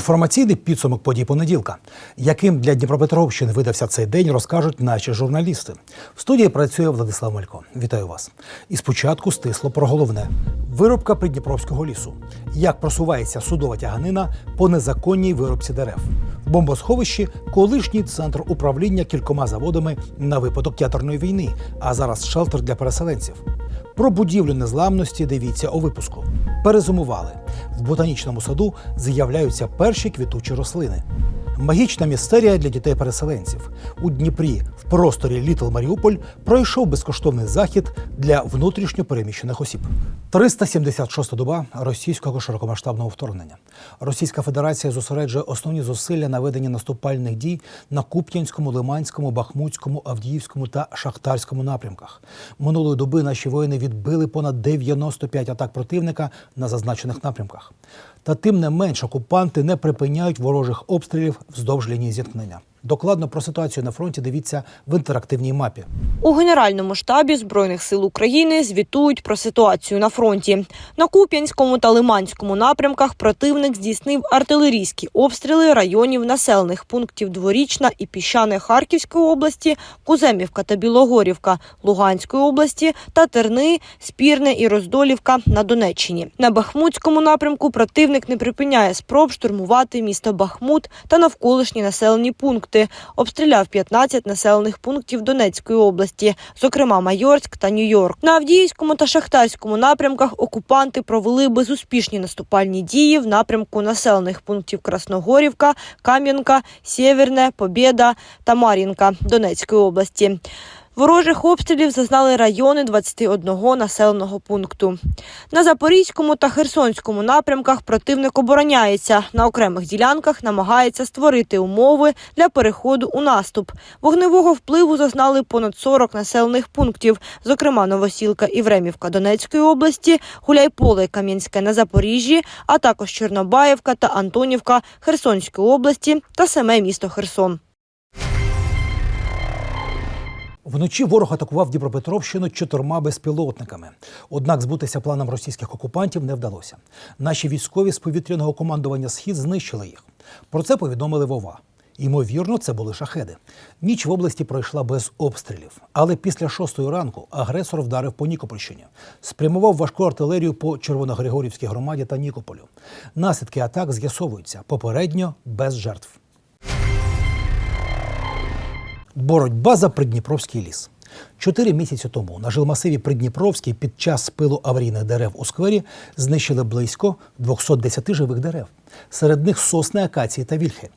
Інформаційний підсумок подій понеділка, яким для Дніпропетровщини видався цей день, розкажуть наші журналісти. В студії працює Владислав Малько. Вітаю вас. І спочатку стисло про головне: виробка Придніпровського лісу. Як просувається судова тяганина по незаконній виробці дерев. Бомбосховищі колишній центр управління кількома заводами на випадок ядерної війни, а зараз шелтер для переселенців. Про будівлю незламності дивіться у випуску. Перезумували В ботанічному саду з'являються перші квітучі рослини. Магічна містерія для дітей-переселенців. У Дніпрі в просторі Літл Маріуполь пройшов безкоштовний захід для внутрішньо переміщених осіб. 376 доба російського широкомасштабного вторгнення. Російська Федерація зосереджує основні зусилля на веденні наступальних дій на Куп'янському, Лиманському, Бахмутському, Авдіївському та Шахтарському напрямках. Минулої доби наші воїни відбили понад 95 атак противника на зазначених напрямках. Та тим не менш окупанти не припиняють ворожих обстрілів вздовж лінії зіткнення. Докладно про ситуацію на фронті дивіться в інтерактивній мапі. У Генеральному штабі Збройних сил України звітують про ситуацію на фронті. На Куп'янському та Лиманському напрямках противник здійснив артилерійські обстріли районів населених пунктів Дворічна і Піщане Харківської області, Куземівка та Білогорівка Луганської області та Терни, Спірне і Роздолівка на Донеччині. На Бахмутському напрямку противник не припиняє спроб штурмувати місто Бахмут та навколишні населені пункти. Обстріляв 15 населених пунктів Донецької області, зокрема Майорськ та Нью-Йорк. На Авдіївському та Шахтарському напрямках окупанти провели безуспішні наступальні дії в напрямку населених пунктів Красногорівка, Кам'янка, Сєвєрне, Побєда та Мар'їнка Донецької області. Ворожих обстрілів зазнали райони 21 населеного пункту. На Запорізькому та Херсонському напрямках противник обороняється. На окремих ділянках намагається створити умови для переходу у наступ. Вогневого впливу зазнали понад 40 населених пунктів, зокрема Новосілка і Времівка Донецької області, Гуляйполе Кам'янське на Запоріжжі, а також Чорнобаївка та Антонівка Херсонської області та саме місто Херсон. Вночі ворог атакував Дніпропетровщину чотирма безпілотниками. Однак збутися планам російських окупантів не вдалося. Наші військові з повітряного командування Схід знищили їх. Про це повідомили Вова. Ймовірно, це були шахеди. Ніч в області пройшла без обстрілів, але після шостої ранку агресор вдарив по Нікопольщині, спрямував важку артилерію по Червоногригорівській громаді та Нікополю. Наслідки атак з'ясовуються попередньо без жертв. Боротьба за Придніпровський ліс. Чотири місяці тому на жилмасиві Придніпровський під час спилу аварійних дерев у сквері знищили близько 210 живих дерев. Серед них сосни, акації та вільхи.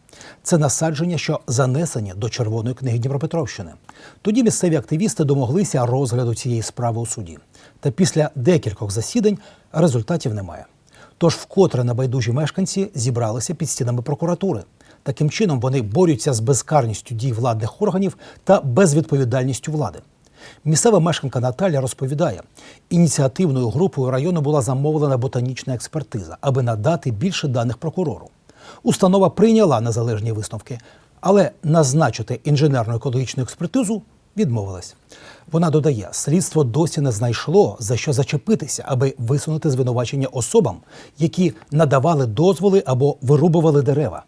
Це насадження, що занесені до Червоної книги Дніпропетровщини. Тоді місцеві активісти домоглися розгляду цієї справи у суді. Та після декількох засідань результатів немає. Тож вкотре небайдужі мешканці зібралися під стінами прокуратури. Таким чином вони борються з безкарністю дій владних органів та безвідповідальністю влади. Місцева мешканка Наталя розповідає, ініціативною групою району була замовлена ботанічна експертиза, аби надати більше даних прокурору. Установа прийняла незалежні висновки, але назначити інженерну екологічну експертизу відмовилась. Вона додає, слідство досі не знайшло за що зачепитися, аби висунути звинувачення особам, які надавали дозволи або вирубували дерева.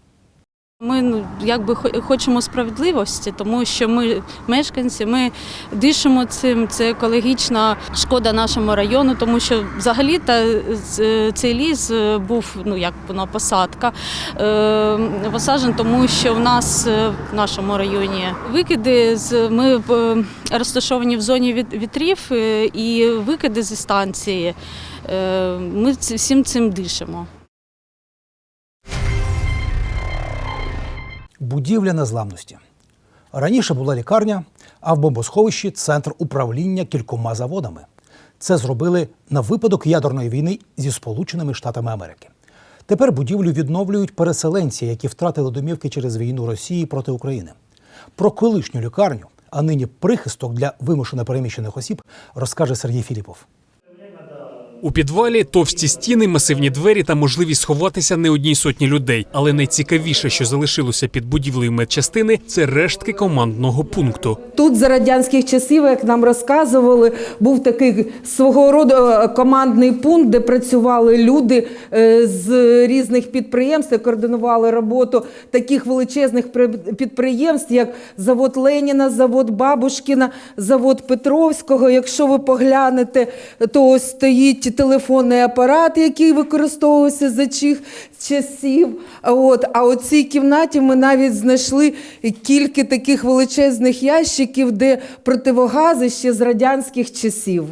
Ми ну, якби хочемо справедливості, тому що ми мешканці, ми дишимо цим. Це екологічна шкода нашому району, тому що взагалі та цей ліс е, був ну як воно посадка е, посаджен, тому що в нас е, в нашому районі викиди ми е, розташовані в зоні вітрів е, і викиди зі станції. Е, Ми всім цим дишимо. Будівля незламності. Раніше була лікарня, а в бомбосховищі центр управління кількома заводами. Це зробили на випадок ядерної війни зі Сполученими Штатами Америки. Тепер будівлю відновлюють переселенці, які втратили домівки через війну Росії проти України. Про колишню лікарню, а нині прихисток для вимушено переміщених осіб, розкаже Сергій Філіпов. У підвалі товсті стіни, масивні двері та можливість сховатися не одній сотні людей. Але найцікавіше, що залишилося під будівлею медчастини, це рештки командного пункту. Тут за радянських часів, як нам розказували, був такий свого роду е, командний пункт, де працювали люди е, з різних підприємств, координували роботу таких величезних при- підприємств, як завод Леніна, завод Бабушкіна, завод Петровського. Якщо ви поглянете, то ось стоїть телефонний апарат, який використовувався за чих часів. От, а у цій кімнаті ми навіть знайшли кілька таких величезних ящиків, де противогази ще з радянських часів.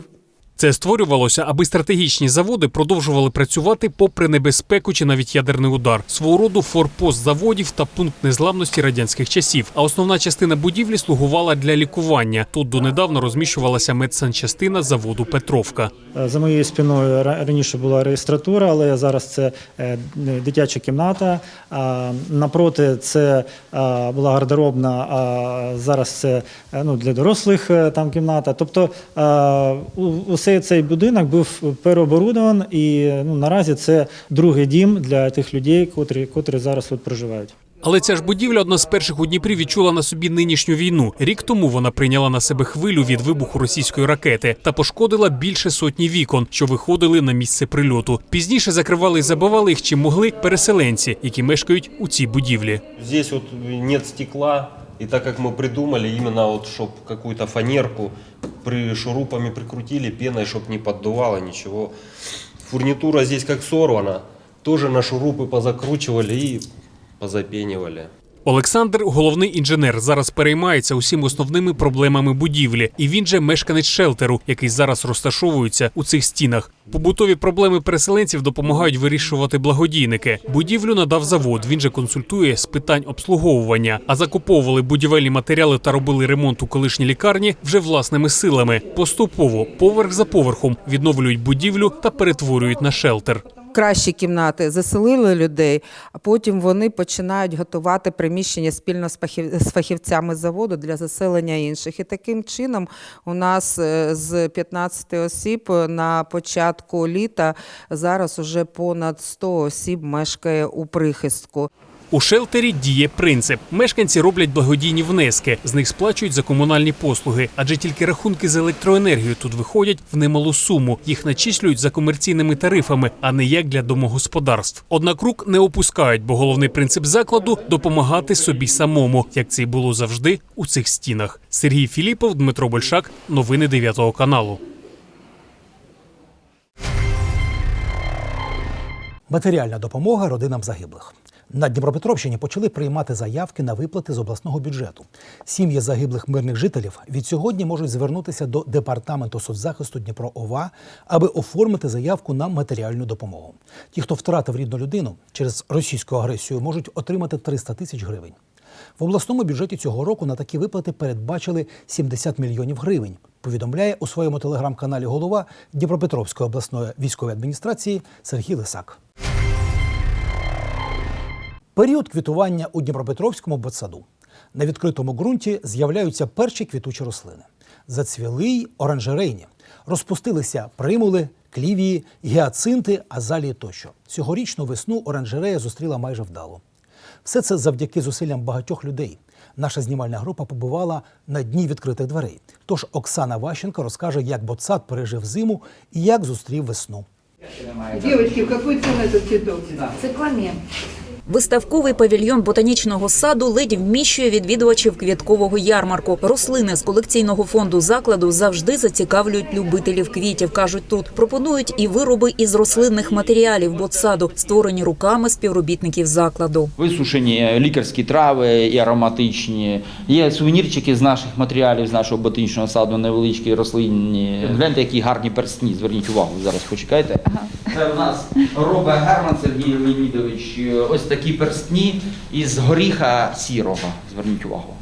Це створювалося, аби стратегічні заводи продовжували працювати попри небезпеку чи навіть ядерний удар. Свого роду форпост заводів та пункт незламності радянських часів. А основна частина будівлі слугувала для лікування. Тут донедавна розміщувалася медсанчастина заводу Петровка. Е, За моєю спиною раніше була реєстратура, але зараз це е, дитяча кімната. Напроти це е, була гардеробна, а зараз це ну, для дорослих там кімната. Тобто е, у- цей будинок був переоборудований і ну, наразі це другий дім для тих людей, котрі, котрі зараз тут проживають. Але ця ж будівля одна з перших у Дніпрі відчула на собі нинішню війну. Рік тому вона прийняла на себе хвилю від вибуху російської ракети та пошкодила більше сотні вікон, що виходили на місце прильоту. Пізніше закривали і забивали їх чим могли переселенці, які мешкають у цій будівлі. Здесь вот нет стекла, и так как мы придумали именно вот, чтобы какую-то фанерку при шурупами прикрутили, пеной, чтобы не поддувало ничего. Фурнитура здесь как сорвана, тоже на шурупы позакручивали и позапенивали. Олександр, головний інженер, зараз переймається усім основними проблемами будівлі, і він же мешканець шелтеру, який зараз розташовується у цих стінах. Побутові проблеми переселенців допомагають вирішувати благодійники. Будівлю надав завод. Він же консультує з питань обслуговування. А закуповували будівельні матеріали та робили ремонт у колишній лікарні вже власними силами. Поступово, поверх за поверхом, відновлюють будівлю та перетворюють на шелтер. Кращі кімнати заселили людей, а потім вони починають готувати приміщення спільно з фахів- з фахівцями заводу для заселення інших. І таким чином у нас е, з 15 осіб на початку літа зараз уже понад 100 осіб мешкає у прихистку. У шелтері діє принцип. Мешканці роблять благодійні внески, з них сплачують за комунальні послуги, адже тільки рахунки за електроенергію тут виходять в немалу суму. Їх начислюють за комерційними тарифами, а не як для домогосподарств. Однак рук не опускають, бо головний принцип закладу допомагати собі самому, як це й було завжди у цих стінах. Сергій Філіпов, Дмитро Большак, новини 9 каналу. Матеріальна допомога родинам загиблих. На Дніпропетровщині почали приймати заявки на виплати з обласного бюджету. Сім'ї загиблих мирних жителів від сьогодні можуть звернутися до департаменту соцзахисту Дніпро ОВА, аби оформити заявку на матеріальну допомогу. Ті, хто втратив рідну людину через російську агресію, можуть отримати 300 тисяч гривень. В обласному бюджеті цього року на такі виплати передбачили 70 мільйонів гривень. Повідомляє у своєму телеграм-каналі голова Дніпропетровської обласної військової адміністрації Сергій Лисак. Період квітування у Дніпропетровському ботсаду. На відкритому ґрунті з'являються перші квітучі рослини. Зацвіли й оранжерейні. Розпустилися примули, клівії, гіацинти, азалії тощо. Цьогорічну весну оранжерея зустріла майже вдало. Все це завдяки зусиллям багатьох людей. Наша знімальна група побувала на дні відкритих дверей. Тож Оксана Ващенко розкаже, як ботсад пережив зиму і як зустрів весну. Девочки, в какой цене этот цветок? Цикламен. Виставковий павільйон ботанічного саду ледь вміщує відвідувачів квіткового ярмарку. Рослини з колекційного фонду закладу завжди зацікавлюють любителів квітів. кажуть тут. Пропонують і вироби із рослинних матеріалів ботсаду, створені руками співробітників закладу. Висушені лікарські трави і ароматичні. Є сувенірчики з наших матеріалів, з нашого ботанічного саду, невеличкі рослинні. Гляньте, які гарні персні. Зверніть увагу, зараз почекайте. Це у нас робить Герман Сергій Леонідович. Ось такі перстні із горіха сірого. Зверніть увагу.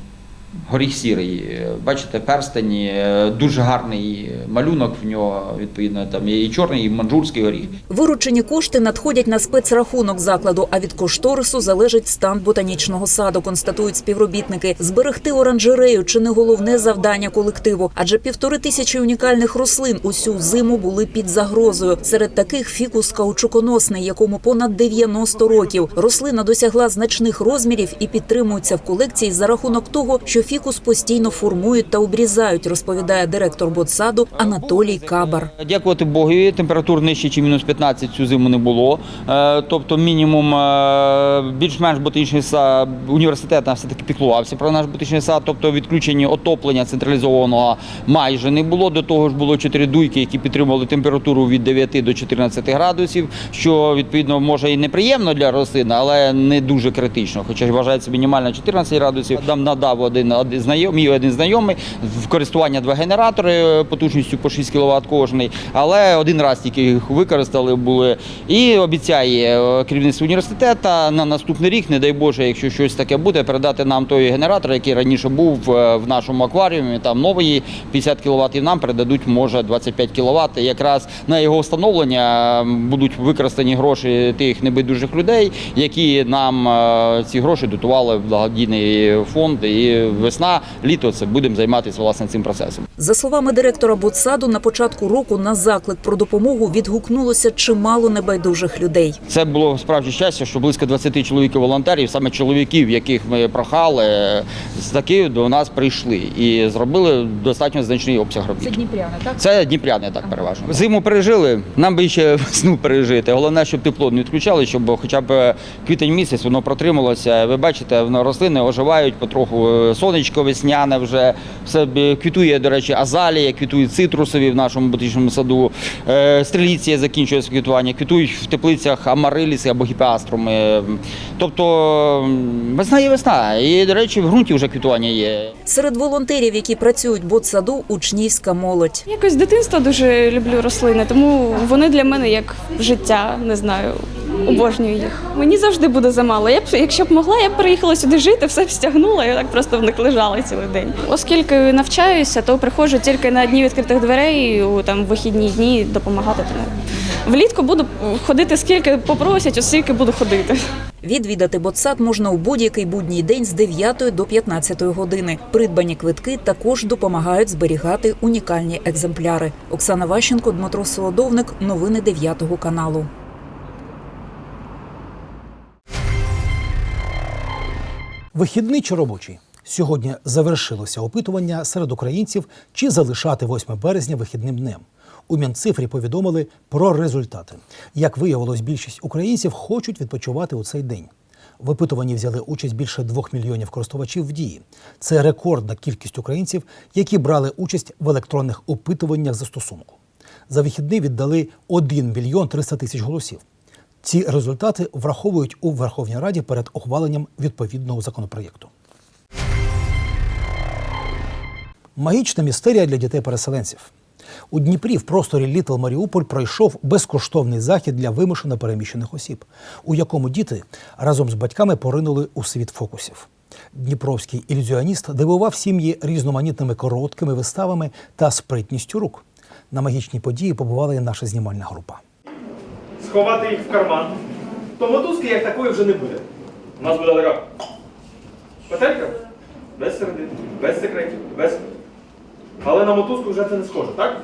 Горіх сірий, бачите, перстень, е, дуже гарний малюнок в нього, відповідно, там є і чорний, і манджурський горіх. Виручені кошти надходять на спецрахунок закладу, а від кошторису залежить стан ботанічного саду, констатують співробітники. Зберегти оранжерею чи не головне завдання колективу, адже півтори тисячі унікальних рослин усю зиму були під загрозою. Серед таких фікус каучуконосний, якому понад 90 років. Рослина досягла значних розмірів і підтримується в колекції за рахунок того, що фікус постійно формують та обрізають, розповідає директор ботсаду Анатолій Кабар. Дякувати Богові, температур нижче, ніж мінус 15 цю зиму не було. Е, Тобто мінімум е, більш-менш ботанічний сад, університет нам все-таки піклувався про наш ботанічний сад, тобто відключення отоплення централізованого майже не було. До того ж було чотири дуйки, які підтримували температуру від 9 до 14 градусів, що відповідно може і неприємно для рослин, але не дуже критично. Хоча вважається мінімально 14 градусів. Нам надав один знайомий, один знайомий в користування два генератори е, потужністю по 6 кВт кожний, але один раз тільки їх використали були. І обіцяє е, керівництво університету на наступний рік, не дай Боже, якщо щось таке буде, передати нам той генератор, який раніше був е, в нашому акваріумі, там новий 50 кВт, і нам передадуть може 25 кВт. Якраз на його встановлення будуть використані гроші тих небайдужих людей, які нам ці гроші дотували в благодійний фонд. І весна, літо це будемо займатися власне цим процесом. За словами директора Ботсаду, на початку року на заклик про допомогу відгукнулося чимало небайдужих людей. Це було справді щастя, що близько 20 чоловіків волонтерів, саме чоловіків, яких ми прохали, з таки до нас прийшли і зробили достатньо значний обсяг робіт. Дніпряни, так? Це дніпряни так переважно. Зиму пережили, нам би ще весну пережити. Головне, щоб тепло не відключали, щоб хоча б квітень місяць воно протрималося. Ви бачите, воно рослини оживають потроху. е, Сонечко весняне вже все квітує, до речі, азалія, квітують цитрусові в нашому ботанічному саду. Е, Стреліція закінчує своє квітування, квітують в теплицях амариліси або гіпеаструми. Тобто весна є весна. І, до речі, в ґрунті вже квітування є. Серед волонтерів, які працюють в ботсаду, учнівська молодь. Якось з дитинства дуже люблю рослини, тому вони для мене як життя, не знаю. Обожнюю їх. Мені завжди буде замало. Я б, якщо б могла, я б переїхала сюди жити, все б стягнула і так просто в них лежала цілий день. Оскільки навчаюся, то приходжу тільки на дні відкритих дверей у там вихідні дні допомагати. Тому влітку буду ходити скільки попросять, оскільки буду ходити. Відвідати ботсад можна у будь-який будній день з 9 до 15 години. Придбані квитки також допомагають зберігати унікальні екземпляри. Оксана Ващенко, Дмитро Солодовник. Новини 9 каналу. Вихідний чи робочий? Сьогодні завершилося опитування серед українців, чи залишати 8 березня вихідним днем. У Мінцифрі повідомили про результати. Як виявилось, більшість українців хочуть відпочивати у цей день. В опитуванні взяли участь більше двох мільйонів користувачів в дії. Це рекордна кількість українців, які брали участь в електронних опитуваннях застосунку. За вихідний віддали 1 мільйон 300 тисяч голосів. Ці результати враховують у Верховній Раді перед ухваленням відповідного законопроєкту. Магічна містерія для дітей-переселенців. У Дніпрі в просторі Літл Маріуполь пройшов безкоштовний захід для вимушено переміщених осіб, у якому діти разом з батьками поринули у світ фокусів. Дніпровський ілюзіоніст дивував сім'ї різноманітними короткими виставами та спритністю рук. На магічній події побувала і наша знімальна група. Сховати їх в карман, то мотузки як такої вже не буде. У нас буде така петелька без середини, без секретів, без. Але на мотузку вже це не схоже, так?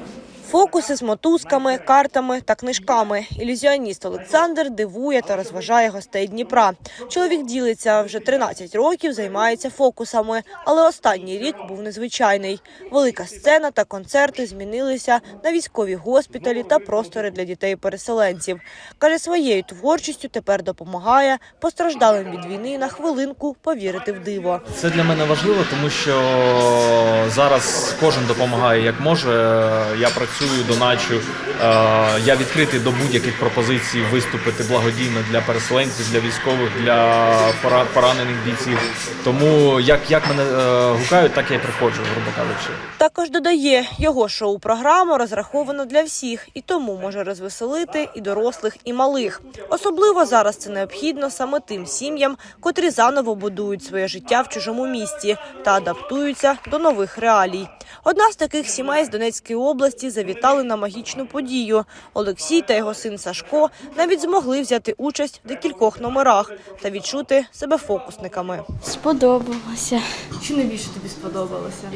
Фокуси з мотузками, картами та книжками. Ілюзіоніст Олександр дивує та розважає гостей Дніпра. Чоловік ділиться вже 13 років, займається фокусами, але останній рік був незвичайний. Велика сцена та концерти змінилися на військові госпіталі та простори для дітей-переселенців. Каже, своєю творчістю тепер допомагає постраждалим від війни на хвилинку повірити в диво. Це для мене важливо, тому що зараз кожен допомагає як може. Я працюю працюю, доначу. Е, Я відкритий до будь-яких пропозицій виступити благодійно для переселенців, для військових, для пора- поранених бійців. Тому як, як мене е, гукають, так я й приходжу, грубо кажучи. Також додає, його шоу-програма розрахована для всіх і тому може розвеселити і дорослих, і малих. Особливо зараз це необхідно саме тим сім'ям, котрі заново будують своє життя в чужому місті та адаптуються до нових реалій. Одна з таких сімей з Донецької області завітали на магічну подію. Олексій та його син Сашко навіть змогли взяти участь в декількох номерах та відчути себе фокусниками. Сподобалося. Що найбільше тобі сподобалося?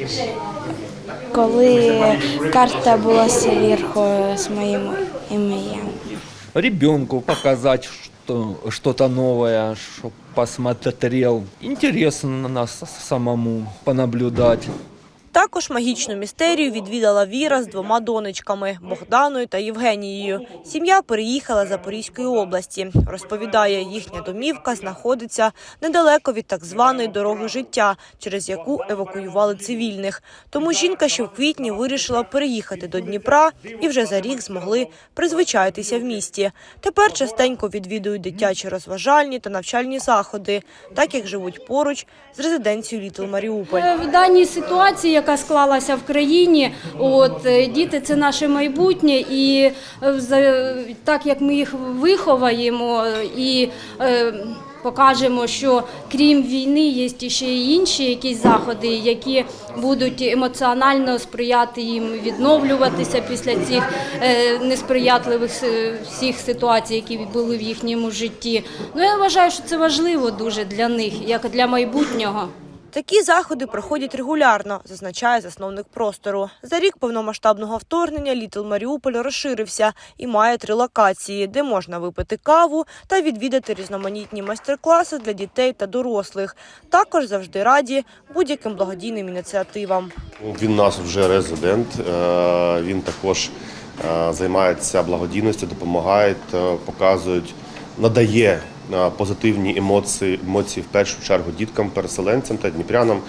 Коли карта була зверху з моїм ім'ям. ребенку показать что, что-то новое, чтобы посмотрел. Интересно на нас самому понаблюдать. Також магічну містерію відвідала Віра з двома донечками Богданою та Євгенією. Сім'я переїхала з Запорізької області. Розповідає, їхня домівка знаходиться недалеко від так званої дороги життя, через яку евакуювали цивільних. Тому жінка ще в квітні вирішила переїхати до Дніпра і вже за рік змогли призвичаїтися в місті. Тепер частенько відвідують дитячі розважальні та навчальні заходи, так як живуть поруч з резиденцією Літл Маріуполь. Е, В даній ситуації, яка склалася в країні, от е, діти це наше майбутнє, і е, так як ми їх виховаємо і е, покажемо, що крім війни є ще й інші якісь заходи, які будуть емоціонально сприяти їм відновлюватися після цих несприятливих всіх ситуацій, які були в їхньому житті. Ну я вважаю, що це важливо дуже для них, як для майбутнього. Такі заходи проходять регулярно, зазначає засновник простору. За рік повномасштабного вторгнення Літл Маріуполь розширився і має три локації, де можна випити каву та відвідати різноманітні майстер-класи для дітей та дорослих. Також завжди раді будь-яким благодійним ініціативам. Він у нас вже резидент. е, Він також е, займається благодійністю, допомагає, е, показують, надає позитивні емоції, емоції в першу чергу діткам, переселенцям та дніпрянам.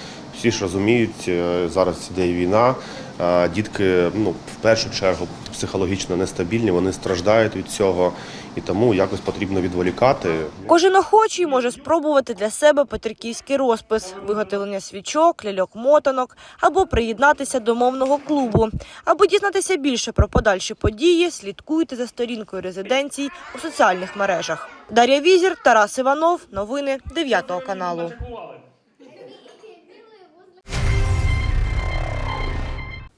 Всі ж розуміють, е, зараз іде війна. е, Дітки ну, в першу чергу психологічно нестабільні, вони страждають від цього, і тому якось потрібно відволікати. Кожен охочий може спробувати для себе петриківський розпис, виготовлення свічок, ляльок-мотанок або приєднатися до мовного клубу. Аби дізнатися більше про подальші події, слідкуйте за сторінкою резиденцій у соціальних мережах. Дар'я Візір, Тарас Іванов. Новини 9 каналу.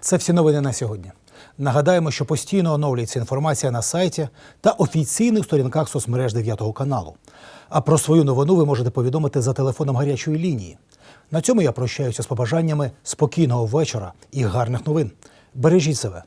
Це всі новини на сьогодні. Нагадаємо, що постійно оновлюється інформація на сайті та офіційних сторінках соцмереж 9 каналу. А про свою новину ви можете повідомити за телефоном гарячої лінії. На цьому я прощаюся з побажаннями спокійного вечора і гарних новин. Бережіть себе.